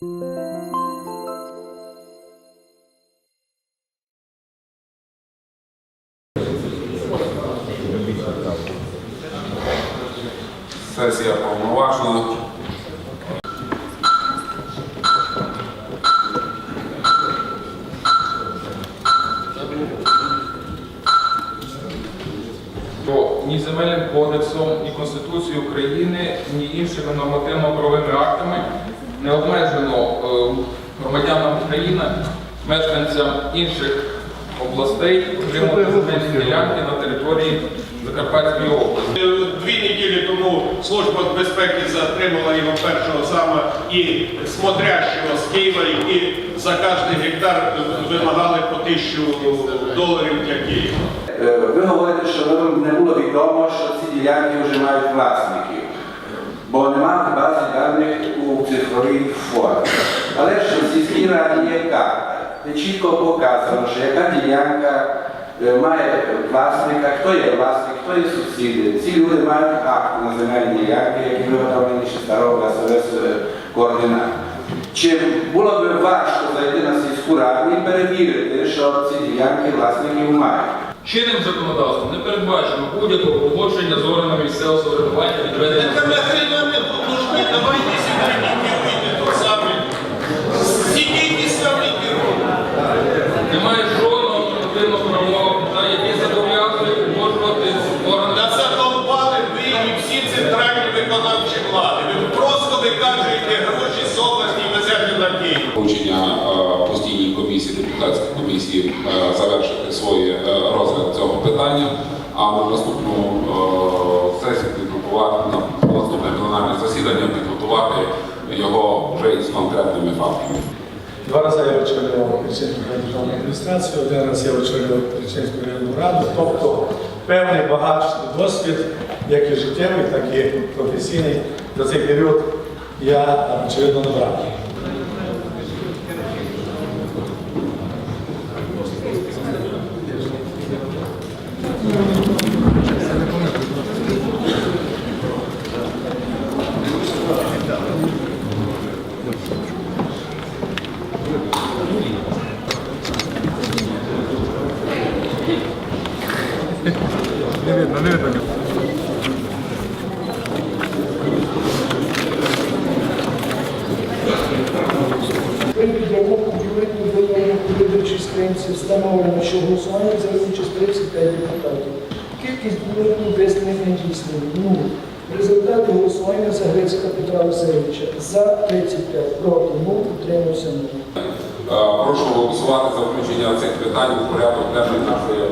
Сесія повноважна. що ні Земельним кодексом, ні Конституцією України, ні іншими нормативно-правовими актами не обмежено е, громадянам України, мешканцям інших областей отримати земельні ділянки на території Закарпатської області. Дві неділі тому Служба безпеки затримала його першого саме і смотрящого з Києва, які за кожен гектар вимагали по тисячу доларів для Києва. Е, Ви говорите, що вам не було відомо, що ці ділянки вже мають власників, бо немає бази даних у цифровій формі. Але ж в сільській раді є карта, де чітко показано, що яка ділянка е, має власника, хто є власник, хто є сусіди. Ці люди мають акт на земельні ділянки, які виготовлені ще старого СВС координат. Чи було б важко зайти на сільську раду і перевірити, що ці ділянки власників мають? Чинним законодавством не передбачено будь-якого погодження з органами місцевого самоврядування відведення. Давайте сюда і всі центральні виконавчі влади. Ви просто викажуєте гроші з області і везете на Київ. Е, постійній комісії, депутатській комісії е, завершити свій е, розгляд цього питання, а на наступну сесію підготувати на наступне пленарне засідання підготувати його вже із конкретними фактами. Два рази я очолював Реченську державну адміністрацію, один раз я очолював Реченську районну раду, тобто певний багаж досвід, як і життєвий, так і професійний. За цей період я очевидно набрав. При встановлено, що голосування взяли участь 35 депутатів. Кількість буде визнаних недійсними – Ну, Результати голосування за Грицька Петра Васильовича за 35, проти 0, утримався 0. Е, Прошу голосувати за включення цих питань у порядок денний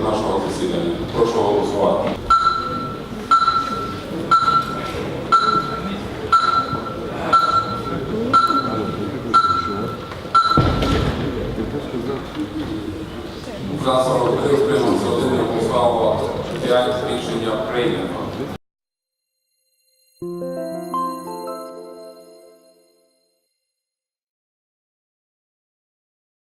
нашого засідання. Прошу голосувати. За 43 утримався один, голосувало 5, рішення прийнято.